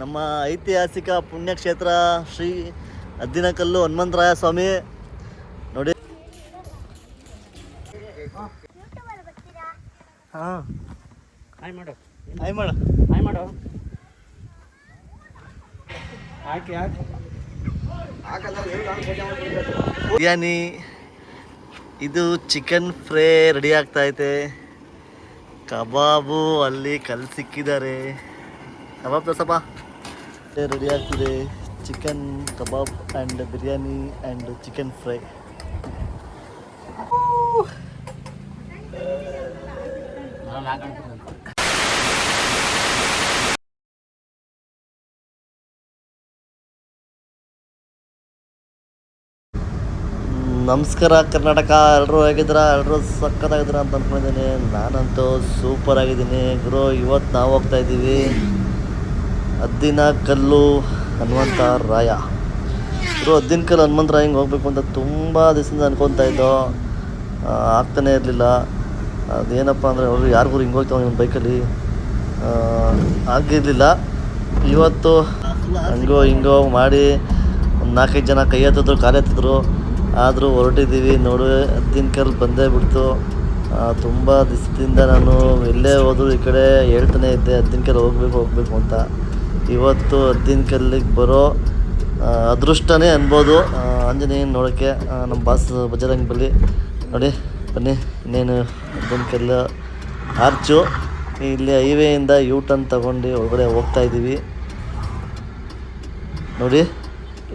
ನಮ್ಮ ಐತಿಹಾಸಿಕ ಪುಣ್ಯಕ್ಷೇತ್ರ ಶ್ರೀ ಅದ್ದಿನಕಲ್ಲು ಹನುಮಂತರಾಯ ಸ್ವಾಮಿ. ನೋಡಿ. ಹಾಂ. ಹಾಯ್ ಮಾಡು. ಹಾಯ್ ಮಾಡ. ಹಾಯ್ ಮಾಡು. ಹಾಕಿ ಹಾಕಿ ಬಿರಿಯಾನಿ ಇದು ಚಿಕನ್ ಫ್ರೈ ರೆಡಿ ಆಗ್ತಾ ಐತೆ. ಕಬಾಬು ಅಲ್ಲಿ ಕಲ್ ಸಿಕ್ಕಿದ್ದಾರೆ. ಕಬಾಬ್ ತೋರ್ಸಪ್ಪ ರೆಡಿ ಆಗ್ತಿದೆ chicken kebab and biryani and chicken fry ನಮಸ್ಕಾರ, ಕರ್ನಾಟಕ. ಎಲ್ಲರೂ ಹೇಗಿದ್ದೀರಾ? ಎಲ್ಲರೂ ಸಕ್ಕತ್ತಾಗಿದ್ದೀರಾ ಅಂತ ಅಂದ್ಕೊಂಡಿದ್ದೀನಿ ನಾನಂತೂ ಸೂಪರ್ ಆಗಿದ್ದೀನಿ. ಗುರು, ಇವತ್ತು ನಾವು ಹೋಗ್ತಾ ಇದ್ದೀವಿ. ಹದ್ದಿನ ಕಲ್ಲು ಹನುಮಂತ ರಾಯ. ಇವರು ಹದ್ದಿನ ಕಲ್ಲು ಹನುಮಂತ ರಾಯ ಹಿಂಗೆ ಹೋಗಬೇಕು ಅಂತ ತುಂಬ ದಿವಸದಿಂದ ಅನ್ಕೊತಾ ಇದ್ದೋ ಆಗ್ತಾನೆ ಇರಲಿಲ್ಲ. ಅದೇನಪ್ಪ ಅಂದರೆ ಅವರು ಯಾರಿಗೂ ಹಿಂಗೆ ಹೋಗ್ತಾವೆ ನಿಮ್ಮ ಬೈಕಲ್ಲಿ? ಆಗಿರಲಿಲ್ಲ ಇವತ್ತು ಹಂಗೋ ಹಿಂಗೋ ಮಾಡಿ ಒಂದು ನಾಲ್ಕೈದು ಜನ ಕೈ ಎತ್ತಿದ್ರು, ಕಾಲು ಎತ್ತಿದ್ರು. ಆದರೂ ಹೊರಟಿದ್ದೀವಿ ನೋಡು ಹದ್ದಿನ ಕಲ್ಲು ಬಂದೇ ಬಿಡ್ತು. ತುಂಬ ದಿವಸದಿಂದ ನಾನು ಎಲ್ಲೇ ಹೋದರೂ ಈ ಕಡೆ ಹೇಳ್ತಾನೆ ಇದ್ದೆ. ಹದ್ದಿನ ಕಲ್ಲು ಹೋಗ್ಬೇಕು ಹೋಗ್ಬೇಕು ಅಂತ. ಇವತ್ತು ಹದ್ದಿನ ಕಲ್ಲಿಗೆ ಬರೋ ಅದೃಷ್ಟನೇ ಅನ್ಬೋದು. ಆಂಜನೇಯನ ನೋಡೋಕ್ಕೆ ನಮ್ಮ ಬಾಸ್ ಬಜರಂಗ್ ಬಲ್ಲಿ ನೋಡಿ ಬನ್ನಿ ಇನ್ನೇನು ಹದ್ದಿನ ಕಲ್ಲು ಆರ್ಚು. ಇಲ್ಲಿ ಹೈವೇಯಿಂದ ಯೂ ಟರ್ನ್ ತಗೊಂಡು ಒಳಗಡೆ ಹೋಗ್ತಾ ಇದ್ದೀವಿ ನೋಡಿ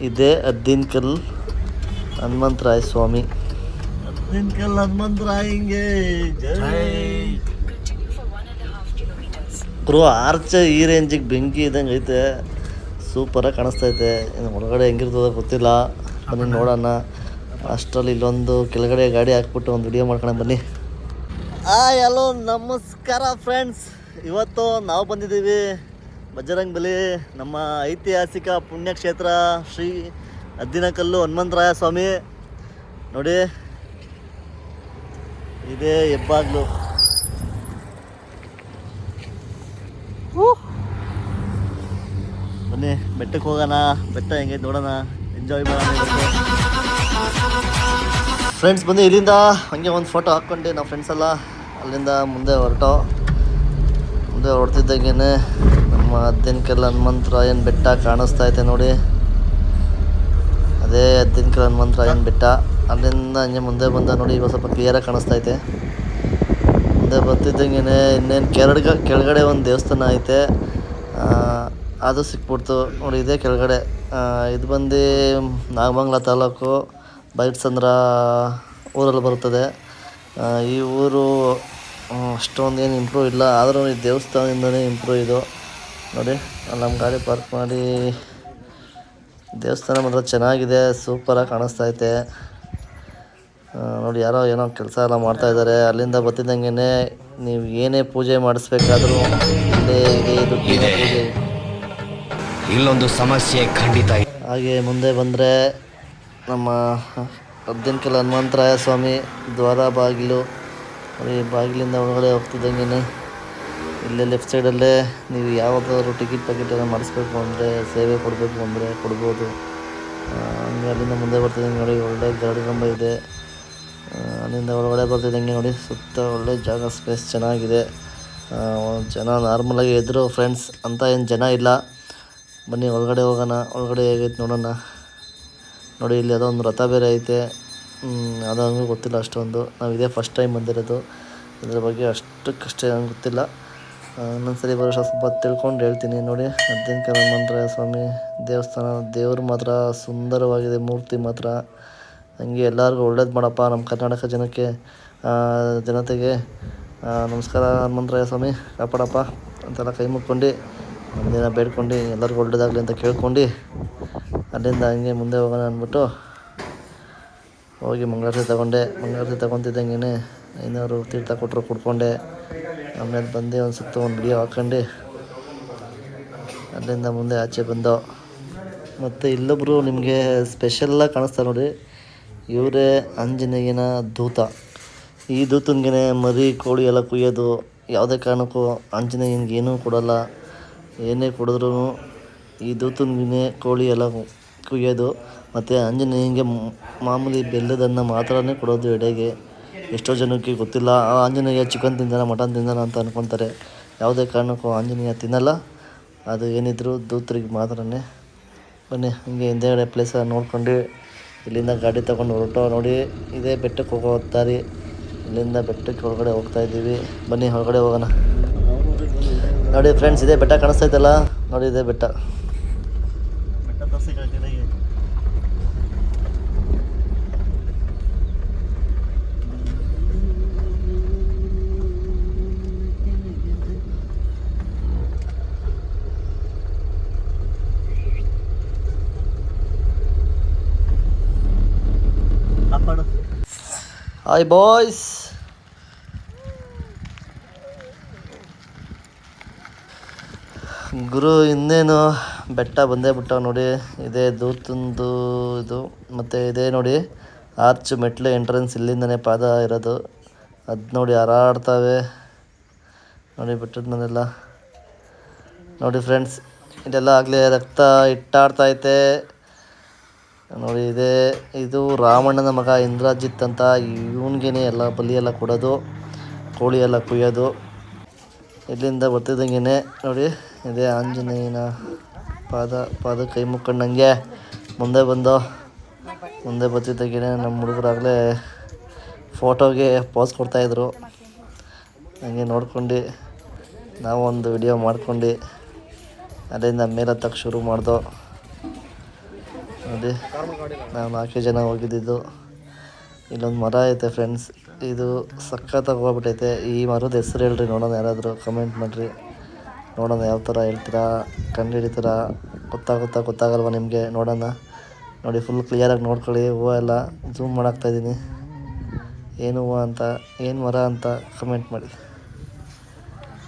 ಇದೇ ಹದ್ದಿನ ಕಲ್ಲು ಹನುಮಂತರಾಯ ಸ್ವಾಮಿ ಹದ್ದಿನ ಕಲ್ಲು ಹನುಮಂತರಾಯ ಹಿಂಗೆ ಬ್ರೋ ಆರ್ಚ ಈ ರೇಂಜಿಗೆ ಬೆಂಕಿ ಇದ್ದಂಗೆ ಐತೆ. ಸೂಪರಾಗಿ ಕಾಣಿಸ್ತೈತೆ ಇನ್ನು ಒಳಗಡೆ ಹೆಂಗಿರ್ತದೆ ಗೊತ್ತಿಲ್ಲ. ಬನ್ನಿ ನೋಡೋಣ. ಅಷ್ಟರಲ್ಲಿ ಇಲ್ಲೊಂದು ಕೆಳಗಡೆ ಗಾಡಿ ಹಾಕ್ಬಿಟ್ಟು ಒಂದು ವಿಡಿಯೋ ಮಾಡ್ಕೊಂಡು ಬನ್ನಿ. ಆ ಹಲೋ ನಮಸ್ಕಾರ ಫ್ರೆಂಡ್ಸ್ ಇವತ್ತು ನಾವು ಬಂದಿದ್ದೀವಿ ಬಜರಂಗ್ ಬಲಿ, ನಮ್ಮ ಐತಿಹಾಸಿಕ ಪುಣ್ಯಕ್ಷೇತ್ರ ಶ್ರೀ ಅದ್ದಿನಕಲ್ಲು ಹನುಮಂತರಾಯ ಸ್ವಾಮಿ. ನೋಡಿ, ಇದೇ ಹೆಬ್ಬಾಗ್ಲು ಬನ್ನಿ ಬೆಟ್ಟಕ್ಕೆ ಹೋಗೋಣ, ಬೆಟ್ಟ ಹೆಂಗೆ ನೋಡೋಣ ಎಂಜಾಯ್ ಮಾಡೋಣ ಫ್ರೆಂಡ್ಸ್ ಬಂದು ಇಲ್ಲಿಂದ. ಹಂಗೆ ಒಂದು ಫೋಟೋ ಹಾಕ್ಕೊಂಡು ನಾವು ಫ್ರೆಂಡ್ಸ್ ಎಲ್ಲ. ಅಲ್ಲಿಂದ ಮುಂದೆ ಹೊರಟೋ. ಮುಂದೆ ಹೊರಡ್ತಿದ್ದಂಗೆ ನಮ್ಮ ಹದ್ದಿನಕಲ್ ಹನುಮಂತರಾಯನ ಬೆಟ್ಟ ಕಾಣಿಸ್ತಾ ಐತೆ ನೋಡಿ. ಅದೇ ಹದ್ದಿನಕಲ್ ಹನುಮಂತರಾಯನ ಬೆಟ್ಟ. ಅಲ್ಲಿಂದ ಹಂಗೆ ಮುಂದೆ ಬಂದ ನೋಡಿ ಇವಾಗ ಸ್ವಲ್ಪ ಕ್ಲಿಯರಾಗಿ ಕಾಣಿಸ್ತಾ ಐತೆ. ಮುಂದೆ ಬರ್ತಿದ್ದಂಗೆ ಇನ್ನೇನು ಕೆರಡ್ಗ ಕೆಳಗಡೆ ಒಂದು ದೇವಸ್ಥಾನ ಐತೆ. ಅದು ಸಿಕ್ಬಿಡ್ತು. ನೋಡಿ, ಇದೇ ಕೆಳಗಡೆ. ಇದು ಬಂದು ನಾಗಮಂಗಲ ತಾಲೂಕು ಬೈಟ್ಸಂದ್ರ ಊರಲ್ಲಿ ಬರುತ್ತದೆ. ಈ ಊರು ಅಷ್ಟೊಂದು ಏನು ಇಂಪ್ರೂವ್ ಇಲ್ಲ. ಆದರೂ ಈ ದೇವಸ್ಥಾನದಿಂದನೇ ಇಂಪ್ರೂವ್ ಇದು. ನೋಡಿ ನಮ್ಮ ಗಾಡಿ ಪಾರ್ಕ್ ಮಾಡಿ. ದೇವಸ್ಥಾನ ಮಾತ್ರ ಚೆನ್ನಾಗಿದೆ ಸೂಪರಾಗಿ ಕಾಣಿಸ್ತಾ ಐತೆ. ನೋಡಿ, ಯಾರೋ ಏನೋ ಕೆಲಸ ಎಲ್ಲ ಮಾಡ್ತಾಯಿದ್ದಾರೆ ಅಲ್ಲಿಂದ ಬರ್ತಿದ್ದಂಗೆ ನೀವು ಏನೇ ಪೂಜೆ ಮಾಡಿಸ್ಬೇಕಾದ್ರೂ ಇಲ್ಲೇ ಇದೆ ಇದು ಪೂಜೆ ಇಲ್ಲೊಂದು ಸಮಸ್ಯೆ ಖಂಡಿತ. ಹಾಗೆ ಮುಂದೆ ಬಂದರೆ ನಮ್ಮ ಹದ್ದಿನಕಲ್ ಹನುಮಂತರಾಯ ಸ್ವಾಮಿ, ದ್ವಾರ ಬಾಗಿಲು, ಈ ಬಾಗಿಲಿಂದ ಒಳಗಡೆ ಹೋಗ್ತಿದ್ದಂಗೆ ಇಲ್ಲೇ ಲೆಫ್ಟ್ ಸೈಡಲ್ಲೇ ನೀವು ಯಾವುದಾದ್ರು ಟಿಕೆಟ್ ಪ್ಯಾಕೆಟ್ ಎಲ್ಲ ಮಾಡಿಸ್ಬೇಕು ಅಂದರೆ, ಸೇವೆ ಕೊಡಬೇಕು ಅಂದರೆ ಕೊಡ್ಬೋದು. ಹಂಗೆ ಅಲ್ಲಿಂದ ಮುಂದೆ ಬರ್ತಿದ್ದಂಗೆ ನೋಡಿ, ಒಳ್ಳೆ ಗಾಡಿ ಕಂಬ ಇದೆ. ಅಲ್ಲಿಂದ ಒಳಗಡೆ ಬರ್ತಿದ್ದಂಗೆ ನೋಡಿ, ಸುತ್ತ ಒಳ್ಳೆ ಜಾಗ ಸ್ಪೇಸ್ ಚೆನ್ನಾಗಿದೆ. ಜನ ನಾರ್ಮಲಾಗಿ ಇದ್ದರು ಫ್ರೆಂಡ್ಸ್ ಅಂತ ಏನು ಜನ ಇಲ್ಲ. ಬನ್ನಿ, ಒಳಗಡೆ ಹೋಗೋಣ. ಒಳಗಡೆ ಹೇಗೈತೆ ನೋಡೋಣ. ನೋಡಿ, ಇಲ್ಲಿ ಯಾವುದೋ ಒಂದು ರಥ ಬೇರೆ ಐತೆ ಅದು ಹಂಗೆ ಗೊತ್ತಿಲ್ಲ ಅಷ್ಟೊಂದು. ನಾವು ಇದೇ ಫಸ್ಟ್ ಟೈಮ್ ಬಂದಿರೋದು. ಇದ್ರ ಬಗ್ಗೆ ಅಷ್ಟಕ್ಕಷ್ಟೇ ನಂಗೆ ಗೊತ್ತಿಲ್ಲ. ಇನ್ನೊಂದ್ಸರಿ ಬರೋ ಸ್ವಲ್ಪ ತಿಳ್ಕೊಂಡು ಹೇಳ್ತೀನಿ. ನೋಡಿ ಹನುಮಂತರಾಯ ಸ್ವಾಮಿ, ದೇವಸ್ಥಾನ, ದೇವರು ಮಾತ್ರ ಸುಂದರವಾಗಿದೆ, ಮೂರ್ತಿ ಮಾತ್ರ. ಹಂಗೆ ಎಲ್ಲರಿಗೂ ಒಳ್ಳೇದು ಮಾಡಪ್ಪ ನಮ್ಮ ಕರ್ನಾಟಕ ಜನಕ್ಕೆ. ಜನತೆಗೆ ನಮಸ್ಕಾರ ಹನುಮಂತರಾಯ ಸ್ವಾಮಿ, ಕಾಪಾಡಪ್ಪ ಅಂತೆಲ್ಲ ಕೈ ಮುಕ್ಕೊಂಡು ಒಂದಿನ ಬೇಡ್ಕೊಂಡು ಎಲ್ಲರಿಗೂ ಒಳ್ಳೇದಾಗಲಿ ಅಂತ ಕೇಳ್ಕೊಂಡು ಅಲ್ಲಿಂದ ಹಂಗೆ ಮುಂದೆ ಹೋಗೋಣ ಅಂದ್ಬಿಟ್ಟು ಹೋಗಿ ಮಂಗಳಾರತಿ ತಗೊಂಡೆ. ಮಂಗಳಾರತಿ ತಗೊತಿದ್ದಂಗೆ ಐನೂರು ತೀರ್ಥ ಕೊಟ್ಟರು ಕುಡ್ಕೊಂಡೆ. ಆಮೇಲೆ ಬಂದು ಒಂದು ಸುತ್ತ ಒಂದು ವಿಡಿಯೋ ಹಾಕ್ಕೊಂಡು ಅಲ್ಲಿಂದ ಮುಂದೆ ಆಚೆ ಬಂದೋ. ಮತ್ತು ಇಲ್ಲೊಬ್ಬರು ನಿಮಗೆ ಸ್ಪೆಷಲ್ಲ ಕಾಣಿಸ್ತಾರೆ ನೋಡಿ ಇವರೇ ಆಂಜನೇಯನ ದೂತ. ಈ ದೂತನಿಗೆ ಮರಿ, ಕೋಳಿ ಎಲ್ಲ ಕುಯ್ಯೋದು ಯಾವುದೇ ಕಾರಣಕ್ಕೂ ಆಂಜನೇಯನಿಗೆ ಏನೂ ಕೊಡಲ್ಲ. ಏನೇ ಕೊಡಿದ್ರೂ ಈ ದೂತನಿಗೆ ಕೋಳಿ ಎಲ್ಲ ಕುಯ್ಯೋದು ಮತ್ತು ಆಂಜನೇಯನಿಗೆ ಮಾಮೂಲಿ ಬೆಲ್ಲದನ್ನು ಮಾತ್ರನೇ ಕೊಡೋದು ಎಡೆಗೆ. ಎಷ್ಟೋ ಜನಕ್ಕೆ ಗೊತ್ತಿಲ್ಲ. ಆ ಆಂಜನೇಯ ಚಿಕನ್ ತಿಂದಾನ, ಮಟನ್ ತಿಂದಾನ ಅಂತ ಅಂದ್ಕೊತಾರೆ ಯಾವುದೇ ಕಾರಣಕ್ಕೂ ಆಂಜನೇಯ ತಿನ್ನಲ್ಲ. ಅದು ಏನಿದ್ರು ದೂತರಿಗೆ ಮಾತ್ರನೇ. ಬನ್ನಿ, ಹಂಗೆ ಹಿಂದೆಗಡೆ ಪ್ಲೇಸ ನೋಡ್ಕೊಂಡು ಇಲ್ಲಿಂದ ಗಾಡಿ ತಗೊಂಡು ಹೊರಟೋ ನೋಡಿ. ಇದೇ ಬೆಟ್ಟಕ್ಕೆ ಹೋಗೋ ದಾರಿ ಇಲ್ಲಿಂದ ಬೆಟ್ಟಕ್ಕೆ ಒಳಗಡೆ ಹೋಗ್ತಾ ಇದ್ದೀವಿ. ಬನ್ನಿ, ಹೊರಗಡೆ ಹೋಗೋಣ. ನೋಡಿ ಫ್ರೆಂಡ್ಸ್ ಇದೆ ಬೆಟ್ಟ ಕಾಣಿಸ್ತೈತಲ್ಲ? ನೋಡಿ ಇದೆ ಬೆಟ್ಟ. ಹಾಯ್ ಬಾಯ್ಸ್ ಗುರು ಇನ್ನೇನು ಬೆಟ್ಟ ಬಂದೇ ಬಿಟ್ಟ ನೋಡಿ. ಇದೇ ದೂತಂದು ಇದು. ಮತ್ತು ಇದೇ ನೋಡಿ, ಆರ್ಚ್ ಮೆಟ್ಲು ಎಂಟ್ರೆನ್ಸ್ ಇಲ್ಲಿಂದನೇ ಪಾದ ಇರೋದು. ಅದು ನೋಡಿ ಹಾರಾಡ್ತಾವೆ. ನೋಡಿ ಬೆಟ್ಟದ ಮನೆಲ್ಲ ನೋಡಿ ಫ್ರೆಂಡ್ಸ್ ಇದೆಲ್ಲ ಆಗಲೇ ರಕ್ತ ಇಟ್ಟಾಡ್ತೈತೆ ನೋಡಿ ಇದೇ, ಇದು ರಾಮಣ್ಣನ ಮಗ ಇಂದ್ರಜಿತ್ ಅಂತ ಇವನಿಗೇನೆ ಎಲ್ಲ ಬಲಿ ಎಲ್ಲ ಕೊಡೋದು, ಕೋಳಿ ಎಲ್ಲ ಕುಯ್ಯೋದು. ಇಲ್ಲಿಂದ ಬರ್ತಿದ್ದಂಗೆ ನೋಡಿ. ಇದೇ, ಆಂಜನೇಯನ ಪಾದ ಪಾದ ಕೈ ಮುಕ್ಕಂಡಂಗೆ ಮುಂದೆ ಬಂದು, ಮುಂದೆ ಬರ್ತಿದ್ದಾಗೇ ನಮ್ಮ ಹುಡುಗರಾಗಲೇ ಫೋಟೋಗೆ ಪೋಸ್ ಕೊಡ್ತಾಯಿದ್ರು ಹಂಗೆ ನೋಡ್ಕೊಂಡು ನಾವು ಒಂದು ವಿಡಿಯೋ ಮಾಡ್ಕೊಂಡು ಅಲ್ಲಿಂದ ಮೇಲೆ ತಕ್ಕ ಶುರು ಮಾಡ್ದೋ. ಅದೇ ನಾವು ನಾಲ್ಕು ಜನ ಹೋಗಿದ್ದಿದ್ದು ಇಲ್ಲೊಂದು ಮರ ಐತೆ ಫ್ರೆಂಡ್ಸ್ ಇದು ಸಖತ್ತಾಗಿ ಹೋಗ್ಬಿಟ್ಟೈತೆ. ಈ ಮರದ ಹೆಸರು ಹೇಳ್ರಿ, ನೋಡೋಣ ಯಾರಾದರೂ ಕಮೆಂಟ್ ಮಾಡಿರಿ. ನೋಡೋಣ ಯಾವ ಥರ ಹೇಳ್ತೀರಾ ಕಂಡು ಹಿಡಿತೀರಾ ಗೊತ್ತಾಗುತ್ತಾ ಗೊತ್ತಾಗಲ್ವ ನಿಮಗೆ ನೋಡೋಣ. ನೋಡಿ ಫುಲ್ ಕ್ಲಿಯರಾಗಿ ನೋಡ್ಕೊಳ್ಳಿ, ಹೂವು ಎಲ್ಲ ಝೂಮ್ ಮಾಡಾಕ್ತಾಯಿದ್ದೀನಿ ಏನು ಹೂವು ಅಂತ, ಏನು ಮರ ಅಂತ ಕಮೆಂಟ್ ಮಾಡಿ.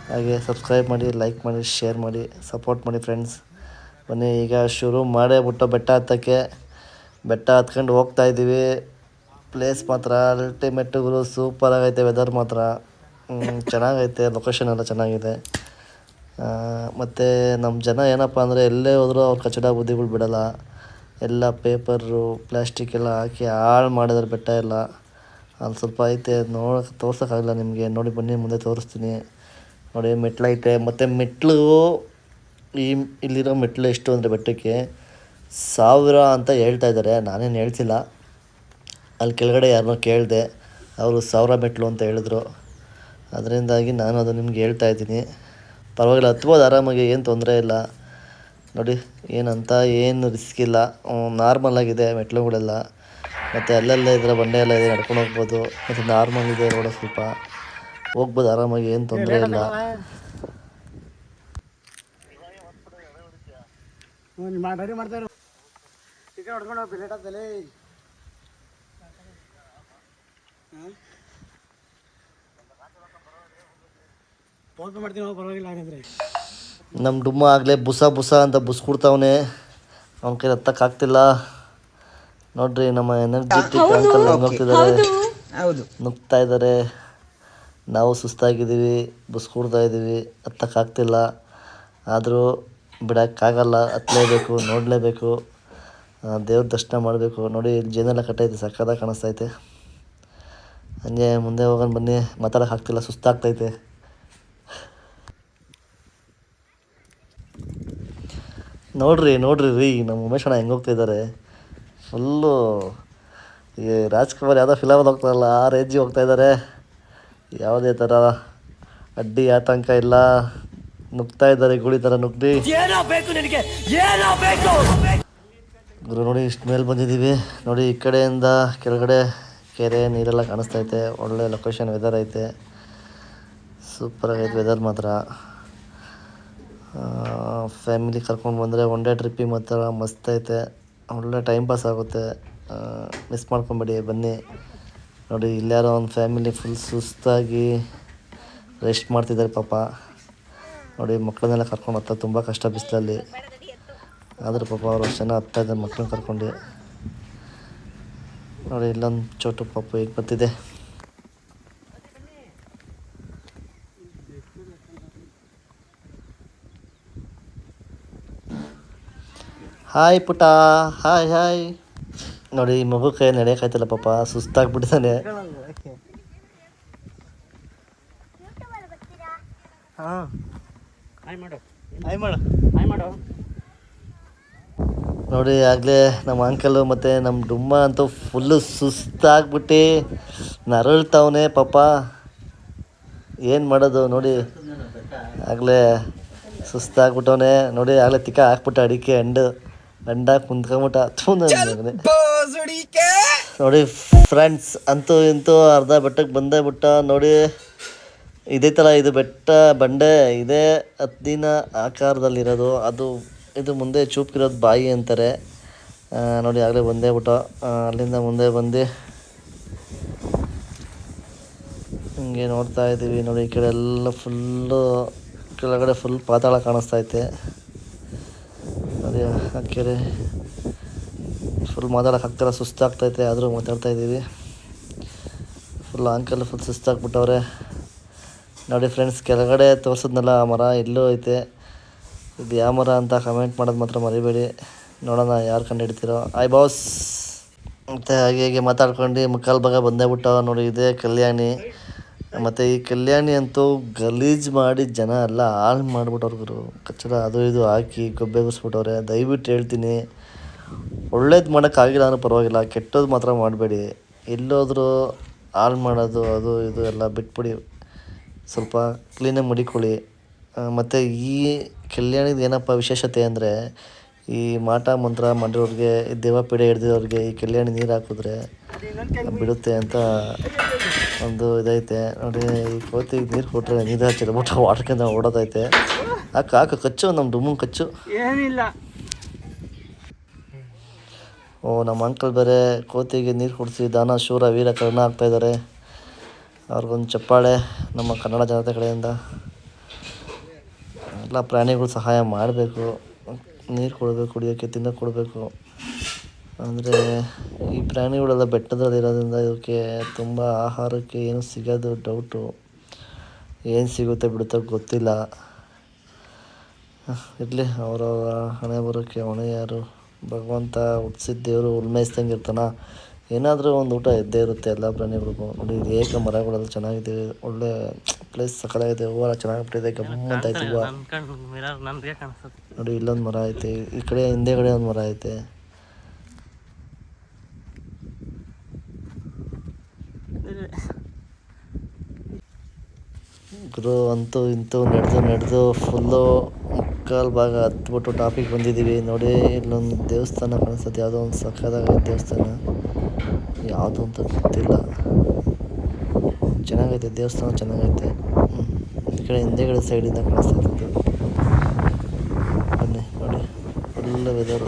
ಹಾಗೆ ಸಬ್ಸ್ಕ್ರೈಬ್ ಮಾಡಿ ಲೈಕ್ ಮಾಡಿ ಶೇರ್ ಮಾಡಿ ಸಪೋರ್ಟ್ ಮಾಡಿ ಫ್ರೆಂಡ್ಸ್ ಬನ್ನಿ, ಈಗ ಶುರು ಮಾಡೇ ಬಿಟ್ಟು ಬೆಟ್ಟ ಹತ್ತಕ್ಕೆ. ಬೆಟ್ಟ ಹತ್ಕೊಂಡು ಹೋಗ್ತಾ ಇದ್ದೀವಿ. ಪ್ಲೇಸ್ ಮಾತ್ರ ಸೂಪರಾಗೈತೆ ಸೂಪರ್ ಆಗೈತೆ ವೆದರ್ ಮಾತ್ರ. ಚೆನ್ನಾಗೈತೆ ಲೊಕೇಶನ್ ಎಲ್ಲ ಚೆನ್ನಾಗಿದೆ. ಮತ್ತು ನಮ್ಮ ಜನ ಏನಪ್ಪ ಅಂದರೆ ಎಲ್ಲೇ ಹೋದರೂ ಅವ್ರು ಕಚಡ ಬುದ್ಧಿಗಳು ಬಿಡೋಲ್ಲ. ಎಲ್ಲ ಪೇಪರು ಪ್ಲ್ಯಾಸ್ಟಿಕ್ ಎಲ್ಲ ಹಾಕಿ ಹಾಳು ಮಾಡಿದ್ರೆ ಬೆಟ್ಟ ಎಲ್ಲ ಅಲ್ಲಿ ಸ್ವಲ್ಪ ಐತೆ ನೋಡೋಕೆ ತೋರ್ಸೋಕ್ಕಾಗಲ್ಲ ನಿಮಗೆ. ನೋಡಿ ಬನ್ನಿ, ಮುಂದೆ ತೋರಿಸ್ತೀನಿ. ನೋಡಿ ಮೆಟ್ಲೈತೆ ಮತ್ತು ಮೆಟ್ಲು, ಈ ಇಲ್ಲಿರೋ ಮೆಟ್ಲು ಎಷ್ಟು ಅಂದರೆ ಬೆಟ್ಟಕ್ಕೆ ಸಾವಿರ ಅಂತ ಹೇಳ್ತಾ ಇದ್ದಾರೆ. ನಾನೇನು ಹೇಳ್ತಿಲ್ಲ. ಅಲ್ಲಿ ಕೆಳಗಡೆ ಯಾರನ್ನೋ ಕೇಳಿದೆ. ಅವರು ಸಾವಿರ ಮೆಟ್ಲು ಅಂತ ಹೇಳಿದ್ರು. ಅದರಿಂದಾಗಿ ನಾನು ಅದು ನಿಮ್ಗೆ ಹೇಳ್ತಾ ಇದ್ದೀನಿ. ಪರವಾಗಿಲ್ಲ, ಹತ್ಬೋದು ಆರಾಮಾಗಿ, ಏನು ತೊಂದರೆ ಇಲ್ಲ. ನೋಡಿ, ಏನಂತ, ಏನು ರಿಸ್ಕ್ ಇಲ್ಲ. ನಾರ್ಮಲ್ ಆಗಿದೆ ಮೆಟ್ಲುಗಳೆಲ್ಲ ಮತ್ತು ಅಲ್ಲಲ್ಲೇ ಇದ್ರೆ ಬಂಡೆ ಎಲ್ಲ ಇದೆ, ನಡ್ಕೊಂಡು ಹೋಗ್ಬೋದು. ಮತ್ತು ನಾರ್ಮಲ್ ಇದೆ, ರೋಡ ಸ್ವಲ್ಪ. ಹೋಗ್ಬೋದು ಆರಾಮಾಗಿ, ಏನು ತೊಂದರೆ ಇಲ್ಲ. ಮಾಡ್ತಾರೆ ಮಾಡ್ತೀನಿ ಪರವಾಗಿಲ್ಲ ಹಾಗಾದ್ರೆ. ನಮ್ಮ ಡುಮ್ಮ ಆಗಲೇ ಬುಸ ಬುಸ ಅಂತ ಬುಸ್ ಕೊಡ್ತಾವನೆ ಅವನ ಕೈ ಹತ್ತಕ್ಕಾಗ್ತಿಲ್ಲ ನೋಡ್ರಿ ನಮ್ಮ ಎನರ್ಜೆಟಿಕ್ ಅಂಕಲ್ ಹೆಂಗ್ ಹೋಗ್ತಿದ್ದಾರೆ ಹೌದು. ನುಗ್ತಾ ಇದ್ದಾರೆ ನಾವು ಸುಸ್ತಾಗಿದ್ದೀವಿ ಬುಸ್ ಕೊಡ್ತಾ ಇದ್ದೀವಿ ಹತ್ತಕ್ಕಾಗ್ತಿಲ್ಲ ಆದರೂ ಬಿಡೋಕ್ಕಾಗಲ್ಲ ಹತ್ತಲೇಬೇಕು ನೋಡಲೇಬೇಕು. ದೇವ್ರ ದರ್ಶನ ಮಾಡಬೇಕು. ನೋಡಿ ಇಲ್ಲಿ ಜೇನೆಲ್ಲ ಕಟ್ಟೈತೆ ಸಕ್ಕದಾಗ ಕಾಣಿಸ್ತೈತೆ. ಹಂಗೆ ಮುಂದೆ ಹೋಗೋಣ ಬನ್ನಿ. ಮಾತಾಡೋಕ್ಕಾಗ್ತಿಲ್ಲ ಸುಸ್ತಾಗ್ತೈತೆ. ನೋಡ್ರಿ ನೋಡ್ರಿ ರೀ ನಮ್ಮ ಉಮೇಶ್ ಅಣ್ಣ ಹೆಂಗೆ ಹೋಗ್ತಿದ್ದಾರೆ ಫುಲ್ಲು ಈ ರಾಜ್ಕುಮಾರ್ ಯಾವುದೋ ಫಿಲಮ್ ಹೋಗ್ತಾರಲ್ಲ ಆ ರೇಂಜಿಗೆ ಹೋಗ್ತಾ ಇದ್ದಾರೆ ಯಾವುದೇ ಥರ ಅಡ್ಡಿ ಆತಂಕ ಇಲ್ಲ. ನುಗ್ತಾ ಇದ್ದಾರೆ ಗುಳಿ ಥರ ನುಗ್ಗಿ ಗುರು ನೋಡಿ ಇಷ್ಟು ಮೇಲೆ ಬಂದಿದ್ದೀವಿ ನೋಡಿ ಈ ಕಡೆಯಿಂದ ಕೆಳಗಡೆ ಕೆರೆ ನೀರೆಲ್ಲ ಕಾಣಿಸ್ತೈತೆ ಒಳ್ಳೆ ಲೊಕೇಶನ್ ವೆದರ್ ಐತೆ. ಸೂಪರ್ ಆಗೈತೆ ವೆದರ್ ಮಾತ್ರ. ಫ್ಯಾಮಿಲಿ ಕರ್ಕೊಂಡು ಬಂದರೆ ಒನ್ ಡೇ ಟ್ರಿಪ್ಪಿಗೆ ಮಾತ್ರ ಮಸ್ತ್ ಐತೆ. ಒಳ್ಳೆ ಟೈಮ್ ಪಾಸ್ ಆಗುತ್ತೆ. ಮಿಸ್ ಮಾಡ್ಕೊಬೇಡಿ, ಬನ್ನಿ. ನೋಡಿ ಇಲ್ಲಾರೋ ಒಂದು ಫ್ಯಾಮಿಲಿ ಫುಲ್ ಸುಸ್ತಾಗಿ ರೆಸ್ಟ್ ಮಾಡ್ತಿದ್ದಾರೆ ಪಾಪ. ನೋಡಿ ಮಕ್ಕಳನ್ನೆಲ್ಲ ಕರ್ಕೊಂಡು ಹತ್ತ ತುಂಬ ಕಷ್ಟ ಬಿಸಿಲಲ್ಲಿ. ಆದರೂ ಪಾಪ ಅವರು ಅಷ್ಟು ಜನ ಹತ್ತಾ ಇದ್ದಾರೆ ಮಕ್ಕಳನ್ನ ಕರ್ಕೊಂಡು. ನೋಡಿ, ಇಲ್ಲೊಂದು ಚೋಟು ಪಾಪ ಈಗ ಬರ್ತಿದೆ. ಹಾಯ್ ಪುಟ. ಹಾಯ್ ಹಾಯ್ ನೋಡಿ ಈ ಮಗು ಕೈ ನಡೆಯೋಕ್ಕಾಯ್ತಲ್ಲ ಪಾಪ. ಸುಸ್ತಾಗ್ಬಿಟ್ಟಿದ್ದಾನೆ ಹಾಂ. ಹಾಯ್ ಮಾಡು. ಹಾಯ್ ಮಾಡು. ಹಾಯ್ ಮಾಡು. ನೋಡಿ ಆಗಲೇ ನಮ್ಮ ಅಂಕಲು ಮತ್ತು ನಮ್ಮ ಡುಮ್ಮ ಅಂತೂ ಫುಲ್ಲು ಸುಸ್ತಾಗ್ಬಿಟ್ಟಿ ನರಳ್ತಾವನೆ ಪಾಪ. ಏನು ಮಾಡೋದು ನೋಡಿ. ಆಗಲೇ ಸುಸ್ತಾಗ್ಬಿಟ್ಟವನೆ. ನೋಡಿ ಆಗ್ಲೇ ತಿಕ್ಕ ಹಾಕ್ಬಿಟ್ಟ ಅಡಿಕೆ ಅಂಡು ಅಂಡಾಕ್ ಕುಂತ್ಕೊಂಬಿಟ್ಟ ಥೂ ಮಗನೇ. ನೋಡಿ ಫ್ರೆಂಡ್ಸ್ ಅಂತೂ ಇಂತೂ ಅರ್ಧ ಬೆಟ್ಟಕ್ಕೆ ಬಂದೇ ಬಿಟ್ಟ ನೋಡಿ ಇದೇ ಥರ ಇದು ಬೆಟ್ಟ ಬಂಡೆ ಇದೇ ಹತ್ತಿನ ಆಕಾರದಲ್ಲಿರೋದು. ಅದು ಇದು ಮುಂದೆ ಚೂಪ್ಗಿರೋದು ಬಾಯಿ ಅಂತಾರೆ. ನೋಡಿ ಆಗಲೇ ಬಂದೇ ಬಿಟ್ಟ. ಅಲ್ಲಿಂದ ಮುಂದೆ ಬಂದು ಹಿಂಗೆ ನೋಡ್ತಾ ಇದ್ದೀವಿ. ನೋಡಿ ಈ ಕಡೆ ಎಲ್ಲ ಫುಲ್ಲು ಕೆಳಗಡೆ ಫುಲ್ ಪಾತಾಳ ಕಾಣಿಸ್ತಾ ಐತೆ. ಕೆರೆ ಫುಲ್ ಮಾತಾಡಕ್ಕೆ ಆಗ್ತಾರ ಸುಸ್ತಾಗ್ತೈತೆ, ಆದರೂ ಮಾತಾಡ್ತಾ ಇದ್ದೀವಿ. ಫುಲ್ ಅಂಕಲ್ ಫುಲ್ ಸುಸ್ತಾಗ್ಬಿಟ್ಟವ್ರೆ. ನೋಡಿ ಫ್ರೆಂಡ್ಸ್ ಕೆಳಗಡೆ ತೋರಿಸಿದ್ನಲ್ಲ, ಆ ಮರ ಎಲ್ಲೂ ಐತೆ. ಇದು ಯಾವ ಮರ ಅಂತ ಕಮೆಂಟ್ ಮಾಡೋದು ಮಾತ್ರ ಮರಿಬೇಡಿ. ನೋಡೋಣ ಯಾರು ಕಂಡು ಹಿಡ್ತೀರೋ ಆಯ್ ಬಾಸ್ ಮತ್ತು ಹಾಗೆ ಹೀಗೆ ಮಾತಾಡ್ಕೊಂಡು ಮುಕ್ಕಾಲು ಭಾಗ ಬಂದೇ ಬಿಟ್ಟ ನೋಡಿ, ಇದೇ ಕಲ್ಯಾಣಿ. ಮತ್ತು ಈ ಕಲ್ಯಾಣಿ ಅಂತೂ ಗಲೀಜು ಮಾಡಿ ಜನ ಎಲ್ಲ ಹಾಳು ಮಾಡಿಬಿಟ್ಟವ್ರು ಕಚ್ಚಡ ಅದು ಇದು ಹಾಕಿ ಗೊಬ್ಬೆಗಿಸ್ಬಿಟ್ಟವ್ರೆ ದಯವಿಟ್ಟು ಹೇಳ್ತೀನಿ. ಒಳ್ಳೇದು ಮಾಡೋಕ್ಕಾಗಿಲ್ಲ ಅಂದ್ರೆ ಪರವಾಗಿಲ್ಲ. ಕೆಟ್ಟದ್ದು ಮಾತ್ರ ಮಾಡಬೇಡಿ. ಎಲ್ಲೋದ್ರೂ ಹಾಳು ಮಾಡೋದು, ಅದು ಇದು ಎಲ್ಲ ಬಿಟ್ಬಿಡಿ. ಸ್ವಲ್ಪ ಕ್ಲೀನಾಗಿ ಮಡಿಕೊಳ್ಳಿ. ಮತ್ತು ಈ ಕಲ್ಯಾಣಿದು ಏನಪ್ಪ ವಿಶೇಷತೆ ಅಂದರೆ ಈ ಮಾಟ ಮಂತ್ರ ಮಾಡಿರೋರಿಗೆ ದೇವಪೀಡೆ ಹಿಡ್ದಿರೋರಿಗೆ ಈ ಕಲ್ಯಾಣಿ ನೀರು ಹಾಕಿದ್ರೆ ಬಿಡುತ್ತೆ ಅಂತ ಒಂದು ಇದೈತೆ. ನೋಡಿ ಈ ಕೋತಿಗೆ ನೀರು ಕೊಟ್ಟರೆ ನೀರು ಚಲೋ ವಾಟರ್ಕಿಂತ ಓಡೋದೈತೆ. ಹಾಕು ಹಾಕು ಕಚ್ಚು ನಮ್ಮ ಡುಮ್ಮಂಗೆ ಕಚ್ಚು. ಏನಿಲ್ಲ. ಓ ನಮ್ಮ ಅಂಕಲ್ ಬೇರೆ ಕೋತಿಗೆ ನೀರು ಕುಡಿಸಿ ದಾನ ಶೂರ ವೀರ ಕರ್ಣ ಆಗ್ತಾಯಿದ್ದಾರೆ ಅವ್ರಿಗೊಂದು ಚಪ್ಪಾಳೆ ನಮ್ಮ ಕನ್ನಡ ಜನತೆ ಕಡೆಯಿಂದ. ಎಲ್ಲ ಪ್ರಾಣಿಗಳು ಸಹಾಯ ಮಾಡಬೇಕು. ನೀರು ಕೊಡಬೇಕು ಕುಡಿಯೋಕ್ಕೆ ತಿನ್ನೋಕೆ ಕೊಡಬೇಕು. ಅಂದರೆ ಈ ಪ್ರಾಣಿಗಳೆಲ್ಲ ಬೆಟ್ಟದಲ್ಲಿರೋದ್ರಿಂದ ಇವಕ್ಕೆ ತುಂಬ ಆಹಾರಕ್ಕೆ ಏನು ಸಿಗೋದು ಡೌಟು ಏನು ಸಿಗುತ್ತೆ ಬಿಡುತ್ತೋ ಗೊತ್ತಿಲ್ಲ. ಇರಲಿ, ಅವರವರ ಹಣೆ ಬರೋಕ್ಕೆ ಹೊಣೆ ಯಾರು? ಭಗವಂತ ಹುಟ್ಸಿದ ದೇವರು ಉಲ್ಮೇಯಿಸ್ದಂಗೆ ಇರ್ತಾನ. ಏನಾದರೂ ಒಂದು ಊಟ ಇದ್ದೇ ಇರುತ್ತೆ ಎಲ್ಲ ಪ್ರಾಣಿಗಳಿಗೂ ನೋಡಿ ಇದು ಏಕ ಮರಗಳೆಲ್ಲ ಚೆನ್ನಾಗಿದೆ ಒಳ್ಳೆ ಪ್ಲೇಸ್ ಸಕಲಾಗಿದೆ ಹೂವ ಚೆನ್ನಾಗಿ ಬಿಟ್ಟಿದೆ ಗಮ್ಮಂತ ಐತೆ ಹೂವು ನೋಡಿ ಇಲ್ಲೊಂದು ಮರ ಐತೆ ಈ ಕಡೆ ಹಿಂದೆಗಡೆ ಒಂದು ಮರ ಐತೆ. ಗುರು ಅಂತೂ ಇಂತೂ ನಡೆದು ನಡೆದು ಫುಲ್ಲು ಮುಕ್ಕಾಲು ಭಾಗ ಹತ್ಬಿಟ್ಟು ಟಾಪಿಗೆ ಬಂದಿದ್ದೀವಿ. ನೋಡಿ ಇಲ್ಲೊಂದು ದೇವಸ್ಥಾನ ಕಾಣಿಸ್ತದೆ ಯಾವುದೋ ಒಂದು ಸಕ್ಕದಾದ ದೇವಸ್ಥಾನ. ಯಾವುದು ಅಂತ ಗೊತ್ತಿಲ್ಲ. ಚೆನ್ನಾಗೈತೆ, ದೇವಸ್ಥಾನ ಚೆನ್ನಾಗೈತೆ. ಈ ಕಡೆ ಹಿಂದೆಗಡೆ ಸೈಡಿಂದ ಕಾಣಿಸ್ತಾ ಇರ್ತದೆ ಬನ್ನಿ, ನೋಡಿ. ಎಲ್ಲ ವೆದರು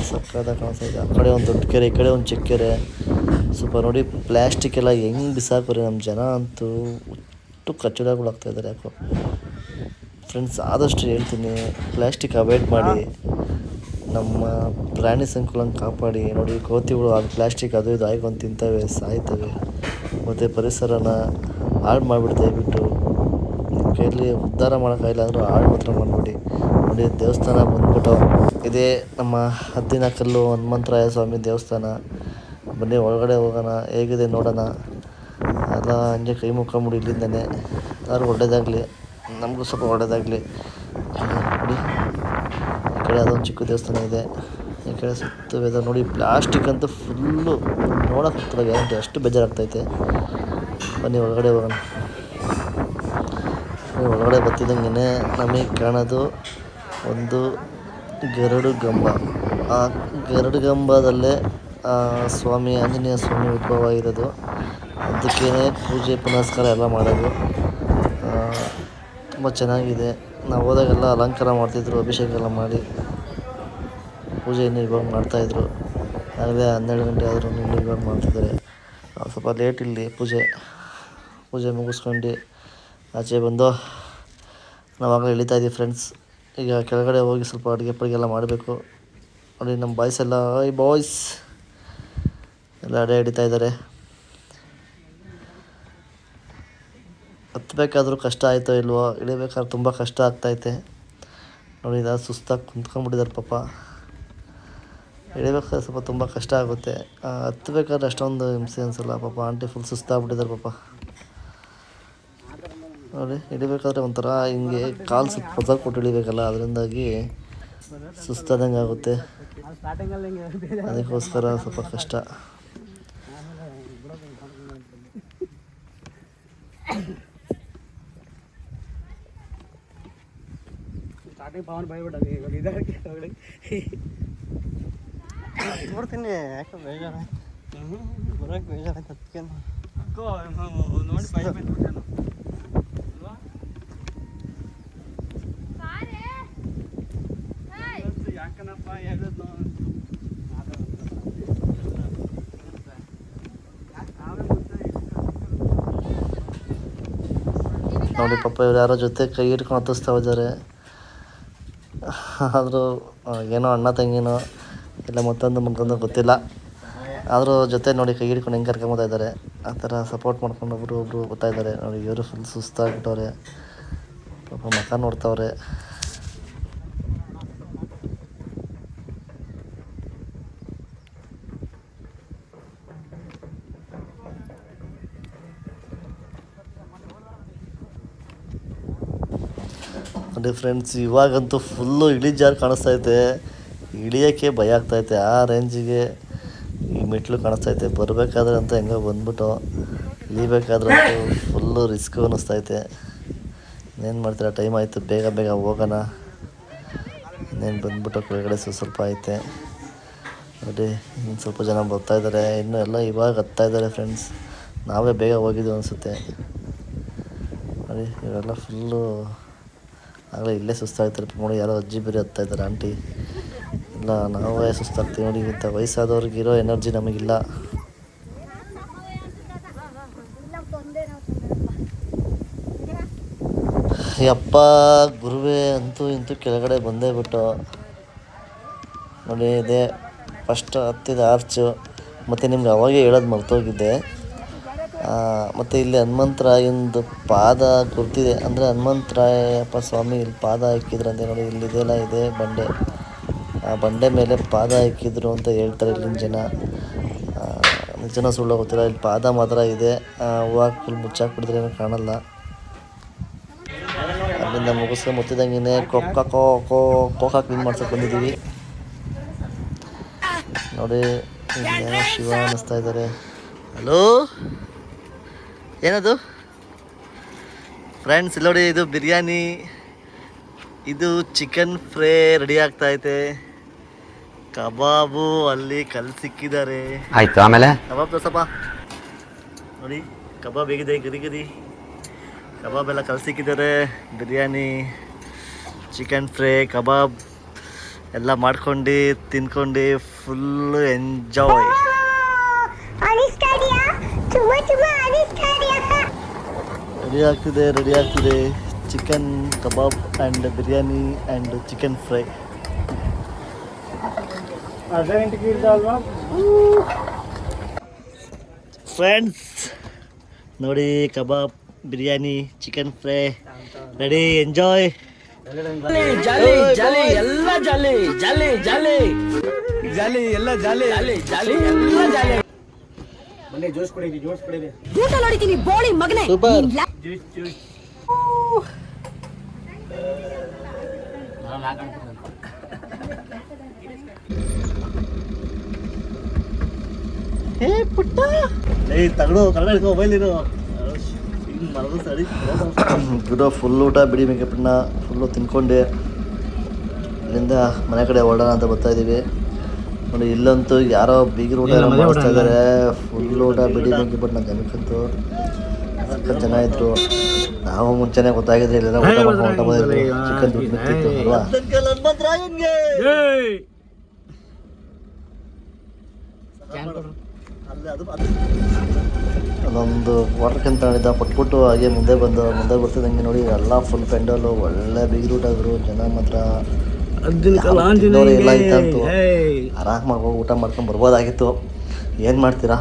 ಕಾಣಿಸ್ತಾ ಇದೆ. ಆ ಕಡೆ ಒಂದು ದೊಡ್ಡ ಕೆರೆ, ಈ ಕಡೆ ಒಂದು ಚಿಕ್ಕ ಕೆರೆ. ಸ್ವಲ್ಪ ನೋಡಿ ಪ್ಲ್ಯಾಸ್ಟಿಕ್ ಎಲ್ಲ ಹೆಂಗೆ ಬಿಸಾಕೋರಿ ನಮ್ಮ ಜನ ಅಂತೂ ಒಟ್ಟು ಕಚ್ಚಡಗಳು ಆಗ್ತಾಯಿದ್ದಾರೆ ಯಾಕೋ. ಫ್ರೆಂಡ್ಸ್ ಆದಷ್ಟು ಹೇಳ್ತೀನಿ ಪ್ಲ್ಯಾಸ್ಟಿಕ್ ಅವಾಯ್ಡ್ ಮಾಡಿ. ನಮ್ಮ ಪ್ರಾಣಿ ಸಂಕುಲನ ಕಾಪಾಡಿ, ನೋಡಿ, ಕೋತಿಗಳು ಅದು ಪ್ಲಾಸ್ಟಿಕ್ ಅದು ಇದು ಆಯ್ಕೊಂಡು ತಿಂತವೆ, ಸಾಯ್ತವೆ, ಮತ್ತು ಪರಿಸರನ ಹಾಳು ಮಾಡಿಬಿಟ್ಟು ದಯವಿಟ್ಟು ನಿಮ್ಮ ಕೈಯಲ್ಲಿ ಉದ್ಧಾರ ಮಾಡೋಕ್ಕಾಗಿಲ್ಲ ಅಂದರೂ ಹಾಳು ಮಾತ್ರ ಮಾಡಿಬಿಡಿ. ನೋಡಿ, ದೇವಸ್ಥಾನ ಬಂದ್ಬಿಟ್ಟು ಇದೇ ನಮ್ಮ ಹದ್ದಿನ ಕಲ್ಲು ಹನುಮಂತರಾಯ ಸ್ವಾಮಿ ದೇವಸ್ಥಾನ. ಬನ್ನಿ, ಒಳಗಡೆ ಹೋಗೋಣ, ಹೇಗಿದೆ ನೋಡೋಣ. ಎಲ್ಲ ಹಂಗೆ ಕೈ ಮುಕ್ಕೊಂಬಿಡಿ ಇಲ್ಲಿಂದನೇ. ಎಲ್ಲರೂ ಒಳ್ಳೇದಾಗಲಿ, ನಮಗೂ ಸ್ವಲ್ಪ ಒಳ್ಳೇದಾಗಲಿ. ಕಡೆ ಅದೊಂದು ಚಿಕ್ಕ ದೇವಸ್ಥಾನ ಇದೆ. ಈ ಕಡೆ ಸುತ್ತ ವೆದರ್ ನೋಡಿ ಪ್ಲಾಸ್ಟಿಕ್ ಅಂತೂ ಫುಲ್ಲು ನೋಡೋಕೆ ಆಗ್ತಿಲ್ಲ ಗ್ಯಾರಂಟಿ ಅಷ್ಟು ಬೇಜಾರಾಗ್ತೈತೆ. ಬನ್ನಿ ಒಳಗಡೆ ಹೋಗೋಣ. ಒಳಗಡೆ ಬರ್ತಿದ್ದಂಗೆ ನಮಗೆ ಕಾಣೋದು ಒಂದು ಗರುಡು ಗಂಬ ಆ ಗರಡು ಗಂಬದಲ್ಲೇ ಸ್ವಾಮಿ, ಆಂಜನೇಯ ಸ್ವಾಮಿ ಉದ್ಭವ ಇರೋದು ಅದಕ್ಕೇ ಪೂಜೆ, ಪುನಸ್ಕಾರ ಎಲ್ಲ ಮಾಡೋದು. ತುಂಬ ಚೆನ್ನಾಗಿದೆ. ನಾವು ಹೋದಾಗೆಲ್ಲ ಅಲಂಕಾರ ಮಾಡ್ತಿದ್ರು, ಅಭಿಷೇಕ ಎಲ್ಲ ಮಾಡಿ. ಪೂಜೆಯನ್ನು ಇವಾಗ ಮಾಡ್ತಾಯಿದ್ರು ಆಗಲೇ ಹನ್ನೆರಡು ಗಂಟೆ ಆದರೂ ಇವಾಗ ಮಾಡ್ತಿದ್ದಾರೆ. ಸ್ವಲ್ಪ ಲೇಟ್ ಇಲ್ಲಿ ಪೂಜೆ ಪೂಜೆ ಮುಗಿಸ್ಕೊಂಡು ಆಚೆ ಬಂದು ನಾವಾಗಲೇ ಇಳಿತಾ ಇದ್ದೀವಿ ಫ್ರೆಂಡ್ಸ್ ಈಗ ಕೆಳಗಡೆ ಹೋಗಿ ಸ್ವಲ್ಪ ಅಡುಗೆ ಪಡುಗೆ ಎಲ್ಲ ಮಾಡಬೇಕು. ನೋಡಿ ನಮ್ಮ ಬಾಯ್ಸ್ ಎಲ್ಲ ಐ ಬಾಯ್ಸ್ ಎಲ್ಲ ಅಡೆ ಹಿಡಿತಾ ಇದ್ದಾರೆ. ಹತ್ಬೇಕಾದ್ರೂ ಕಷ್ಟ ಆಯಿತೋ ಇಲ್ವೋ, ಇಳಿಬೇಕಾದ್ರೆ ತುಂಬ ಕಷ್ಟ ಆಗ್ತೈತೆ ನೋಡಿ ಇದು ಸುಸ್ತಾಗಿ ಕುಂತ್ಕೊಂಡ್ಬಿಟ್ಟಿದ್ದಾರೆ ಪಾಪ. ಇಳಿಬೇಕಾದ್ರೆ ಸ್ವಲ್ಪ ತುಂಬ ಕಷ್ಟ ಆಗುತ್ತೆ. ಹತ್ತಬೇಕಾದ್ರೆ ಅಷ್ಟೊಂದು ಹಿಂಸೆ ಅನಿಸಲ್ಲ. ಪಾಪ ಆಂಟಿ ಫುಲ್ ಸುಸ್ತಾಗ್ಬಿಟ್ಟಿದ್ದಾರೆ ಪಾಪ. ನೋಡಿ ಇಳಿಬೇಕಾದ್ರೆ ಒಂಥರ ಹಿಂಗೆ ಕಾಲು ಸ್ವಲ್ಪ ಪದ ಕೊಟ್ಟು ಇಳಿಬೇಕಲ್ಲ ಅದರಿಂದಾಗಿ ಸುಸ್ತಾದಂಗೆ ಆಗುತ್ತೆ. ಅದಕ್ಕೋಸ್ಕರ ಸ್ವಲ್ಪ ಕಷ್ಟ. ಸ್ಟಾರ್ಟಿಂಗ್ ಪವನ್ ಭಯ ಇವಾಗ ನೋಡ್ತೀನಿ ಯಾಕೆ ಬೇಜಾರ ಬರೋಕೆ ಬೇಜಾರ ಅದಕ್ಕೆ. ನೋಡಿ ಭಯ ಯಾಕನಪ್ಪ ಹೇಳಿದ್ನು ನೋಡಿ ಪಾಪ ಇವ್ರು ಯಾರೋ ಜೊತೆ ಕೈ ಹಿಡ್ಕೊಂಡು ಹತ್ತಿಸ್ತಾ ಇದ್ದಾರೆ. ಆದರೂ ಏನೋ ಅಣ್ಣ ತಂಗಿನೋ ಇಲ್ಲ ಮತ್ತೊಂದು ಮತ್ತೊಂದು ಗೊತ್ತಿಲ್ಲ. ಆದರೂ ಜೊತೆ ನೋಡಿ ಕೈ ಹಿಡ್ಕೊಂಡು ಹೆಂಗೆ ಕರ್ಕೊಂಬೋತಾ ಇದ್ದಾರೆ. ಆ ಥರ ಸಪೋರ್ಟ್ ಮಾಡ್ಕೊಂಡು ಒಬ್ಬರು ಒಬ್ಬರು ಬರ್ತಾ ಇದ್ದಾರೆ. ನೋಡಿ, ಇವರು ಫುಲ್ ಸುಸ್ತಾಗ್ಬಿಟ್ಟವ್ರೆ. ಪಾಪ ಮಕ ನೋಡ್ತಾವ್ರೆ. ನೋಡಿ ಫ್ರೆಂಡ್ಸ್ ಇವಾಗಂತೂ ಫುಲ್ಲು ಇಳಿಜಾರು ಕಾಣಿಸ್ತೈತೆ ಇಳಿಯೋಕ್ಕೆ ಭಯ ಆಗ್ತೈತೆ, ಆ ರೇಂಜಿಗೆ ಈ ಮೆಟ್ಲು ಕಾಣಿಸ್ತೈತೆ. ಬರಬೇಕಾದ್ರೆ ಅಂತ ಹೆಂಗೋ ಬಂದ್ಬಿಟ್ಟು, ಇಳಿಬೇಕಾದ್ರೆ ಅಂತೂ ಫುಲ್ಲು ರಿಸ್ಕು ಅನ್ನಿಸ್ತೈತೆ. ಇನ್ನೇನು ಮಾಡ್ತೀರಾ ಟೈಮ್ ಆಯಿತು, ಬೇಗ ಬೇಗ ಹೋಗೋಣ. ಇನ್ನೇನು ಬಂದ್ಬಿಟ್ಟು ಕೆಳಗಡೆ ಸ್ವಲ್ಪ ಐತೆ. ನೋಡಿ, ಇನ್ನು ಸ್ವಲ್ಪ ಜನ ಬರ್ತಾ ಇದ್ದಾರೆ ಇನ್ನು ಎಲ್ಲ ಇವಾಗ ಹತ್ತಾಯಿದ್ದಾರೆ ಫ್ರೆಂಡ್ಸ್ ನಾವೇ ಬೇಗ ಹೋಗಿದ್ದು ಅನಿಸುತ್ತೆ. ನೋಡಿ ಇವರೆಲ್ಲ ಫುಲ್ಲು ಆಗಲೇ ಇಲ್ಲೇ ಸುಸ್ತಾಗ್ತಾರೆ ನೋಡಿ, ಯಾರೋ ಅಜ್ಜಿ ಬೇರೆ ಹತ್ತಾಯಿದ್ದಾರೆ ಆಂಟಿ ಇಲ್ಲ ನಾವೇ ಸುಸ್ತಾಗ್ತೀವಿ ನೋಡಿ, ಇಂಥ ವಯಸ್ಸಾದವ್ರಿಗೆ ಇರೋ ಎನರ್ಜಿ ನಮಗಿಲ್ಲ. ಯಪ್ಪ, ಗುರುವೇ ಅಂತೂ ಇಂತೂ ಕೆಳಗಡೆ ಬಂದೇ ಬಿಟ್ಟು ನೋಡಿ, ಇದೆ ಫಸ್ಟ್ ಹತ್ತಿದ ಆರ್ಚು. ಮತ್ತು ನಿಮ್ಗೆ ಅವಾಗೇ ಹೇಳೋದು ಮರ್ತೋಗಿದ್ದೆ ಮತ್ತು ಇಲ್ಲಿ ಹನುಮಂತರಾಯಂದು ಪಾದ ಗುರ್ತಿದೆ. ಅಂದರೆ ಹನುಮಂತರಾಯಪ್ಪ ಸ್ವಾಮಿ ಇಲ್ಲಿ ಪಾದ ಹಾಕಿದ್ರಂತೆ ನೋಡಿ ಇಲ್ಲಿದೆಲ್ಲ ಇದೆ ಬಂಡೆ. ಬಂಡೆ ಮೇಲೆ ಪಾದ ಹಾಕಿದ್ರು ಅಂತ ಹೇಳ್ತಾರೆ ಇಲ್ಲಿನ ಜನ. ನಿಜನ ಸುಳ್ಳು ಗೊತ್ತಿಲ್ಲ. ಇಲ್ಲಿ ಪಾದ ಮಾತ್ರ ಇದೆ. ಹೂವು ಫುಲ್ ಮುಚ್ಚಾಕ್ಬಿಟ್ಟಿದ್ರೆ ಏನೂ ಕಾಣಲ್ಲ. ಅಲ್ಲಿಂದ ಮುಗಿಸ್ಕೊಂಡು ಮುತ್ತಿದಂಗೆ ಕೊಕ್ಕ, ಕೋ ಕೋ, ಕೋಕ ಕ್ಲೀನ್ ಮಾಡ್ಸಕ್ ಬಂದಿದ್ದೀವಿ. ನೋಡಿ ಶಿವ ಅನ್ನಿಸ್ತಾ ಇದ್ದಾರೆ. ಹಲೋ? ಏನದು? ಫ್ರೆಂಡ್ಸ್ ನೋಡಿ, ಇದು ಬಿರಿಯಾನಿ. ಇದು ಚಿಕನ್ ಫ್ರೈ ರೆಡಿ ಆಗ್ತಾ ಐತೆ. ಕಬಾಬು ಅಲ್ಲಿ ಕಲ್ ಸಿಕ್ಕಿದ್ದಾರೆ ಆಯ್ತು ಆಮೇಲೆ? ಕಬಾಬ್ ದೋಸಪ್ಪ. ನೋಡಿ ಕಬಾಬ್ ಹೇಗಿದೆ ಗರಿ ಗರಿ ಕಬಾಬ್ ಎಲ್ಲ ಕಲ್ಸಿಕ್ಕಿದ್ದಾರೆ ಬಿರಿಯಾನಿ ಚಿಕನ್ ಫ್ರೈ ಕಬಾಬ್ ಎಲ್ಲ ಮಾಡ್ಕೊಂಡು ತಿನ್ಕೊಂಡು ಫುಲ್ಲು ಎಂಜಾಯ್ ರೆಡಿ ಆಗ್ತಿದೆ ರೆಡಿ ಆಗ್ತಿದೆ. Chicken kebab and biryani and chicken fry friends ನೋಡಿ kebab biryani chicken fry ready enjoy jolly jolly ಎಲ್ಲ ಜಾಲಿ ಜಾಲಿ ಜಾಲಿ. ಜಾಲಿ ಎಲ್ಲ ಜಾಲಿ ಜಾಲಿ ಜಾಲಿ ಎಲ್ಲ ಜಾಲಿ. ಮನೆ ಜೋಸ್ ಕುಡೀರಿ ಜೋಸ್ ಕುಡೀರಿ ಊಟ ನೋಡಿದ್ದೀನಿ ಬೋಳಿ ಮಗನೇ. ಸೂಪರ್ ಜ್ಯೂಸ್ ಜ್ಯೂಸ್ ಏ ಪುಟ್ಟ. ಏ ತಗಡು ಕನ್ನಡ ಹಿಡ್ಕೊ ಮೊಬೈಲ್ ಇರು ಗುರು ಫುಲ್ ಊಟ ಬಿಡಿ ಮೇಕಪ್ಪನ್ನ ಫುಲ್ಲು ತಿನ್ಕೊಂಡೆ. ಇಲ್ಲಿಂದ ಮನೆ ಕಡೆ ಹೊರಡೋಣ ಅಂತ ಬರ್ತಾ ಇದ್ದೀವಿ ನೋಡಿ ಇಲ್ಲಂತೂ ಯಾರೋ ಬೀಗರು ಊಟ ಏನೋ ಮಾಡಿಸ್ತಾ ಇದ್ದಾರೆ ಫುಲ್ ಊಟ ಬಿಡಿ ಮೇಕಪ್ಪನ್ನ ಜನಕ್ಕಂತೂ ಸಕ್ಕ ಜನ ಇದ್ರು. ನಾವು ಮುಂಚೆನೆ ಗೊತ್ತಾಗಿದ್ರೆ ಇಲ್ಲೆಲ್ಲ ಊಟ ಮಾಡ್ಕೊಂಡು ಬಂದಿದ್ರು. ಚಿಕನ್ ದುಡ್ಡು ಮಿಕ್ಕಿತ್ತು ಅಲ್ವಾ? ಅದೊಂದು ವಾಟರ್ ಕ್ಯಾನ್ ತಗೊಂಡಿದ್ದ ಕೊಟ್ಬಿಟ್ಟು ಹಾಗೆ ಮುಂದೆ ಬಂದು ಮುಂದೆ ಬರ್ತಿದ್ದಂಗೆ ನೋಡಿ ಎಲ್ಲ ಫುಲ್ ಪೆಂಡಲು ಒಳ್ಳೆ ಬೀಗ್ರೂಟಾದ್ರು ಜನ ಮಾತ್ರ ಎಲ್ಲ ಇಲ್ಲ ಇತ್ತಂತೂ ಆರಾಮಾಗಿ ಹೋಗಿ ಊಟ ಮಾಡ್ಕೊಂಡು ಬರ್ಬೋದಾಗಿತ್ತು. ಏನು ಮಾಡ್ತೀರಾ?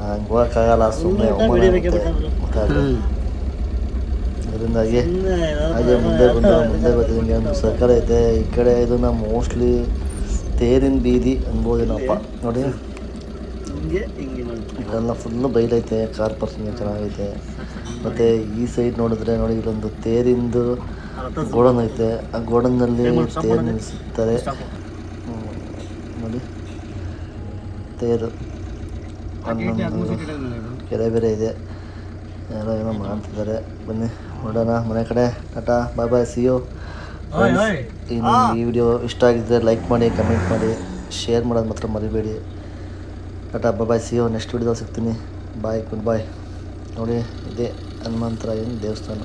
ಹಂಗೆ ಹೋಗೋಕ್ಕಾಗಲ್ಲ ಸುಮ್ಮನೆ ಅದರಿಂದಾಗಿ ಹಾಗೆ ಮುಂದೆ ಬಂದು ಮುಂದೆ ಬರ್ತಿದ್ದಂಗೆ ಒಂದು ಸರ್ಕಲ್ ಐತೆ ಈ ಕಡೆ ಇದನ್ನು ಮೋಸ್ಟ್ಲಿ ತೇರಿನ ಬೀದಿ ಅನ್ಬೋದೇನಪ್ಪ ನೋಡಿ. ಹಿಂಗೆ ಇಲ್ಲೆಲ್ಲ ಫುಲ್ಲು ಬೈಲೈತೆ ಕಾರ್ ಪಾರ್ಕಿಂಗ್ ಚೆನ್ನಾಗೈತೆ. ಮತ್ತು ಈ ಸೈಡ್ ನೋಡಿದ್ರೆ ನೋಡಿ ಇಲ್ಲೊಂದು ತೇರಿಂದು ಗೋಡನ್ ಐತೆ. ಆ ಗೋಡನ್ನಲ್ಲಿ ತೇರು ನಿಲ್ಲಿಸುತ್ತಾರೆ ನೋಡಿ. ತೇರು ಹನ್ನೊಂದು ಕೆರೆ ಬೇರೆ ಇದೆ. ಯಾರೋ ಏನೋ ಮಾಡ್ತಿದ್ದಾರೆ. ಬನ್ನಿ ನೋಡೋಣ. ಮನೆ ಕಡೆ tata bye bye see you ಈ ಈ ವಿಡಿಯೋ ಇಷ್ಟ ಆಗಿದ್ದರೆ ಲೈಕ್ ಮಾಡಿ ಕಮೆಂಟ್ ಮಾಡಿ ಶೇರ್ ಮಾಡೋದು ಮಾತ್ರ ಮರಿಬೇಡಿ. Tata bye see you next ವಿಡಿಯೋದಲ್ಲಿ ಸಿಗ್ತೀನಿ. ಬಾಯ್ ಗುಡ್ ಬಾಯ್ ನೋಡಿ ಇದೇ ಹನುಮಂತರಾಯನ ದೇವಸ್ಥಾನ.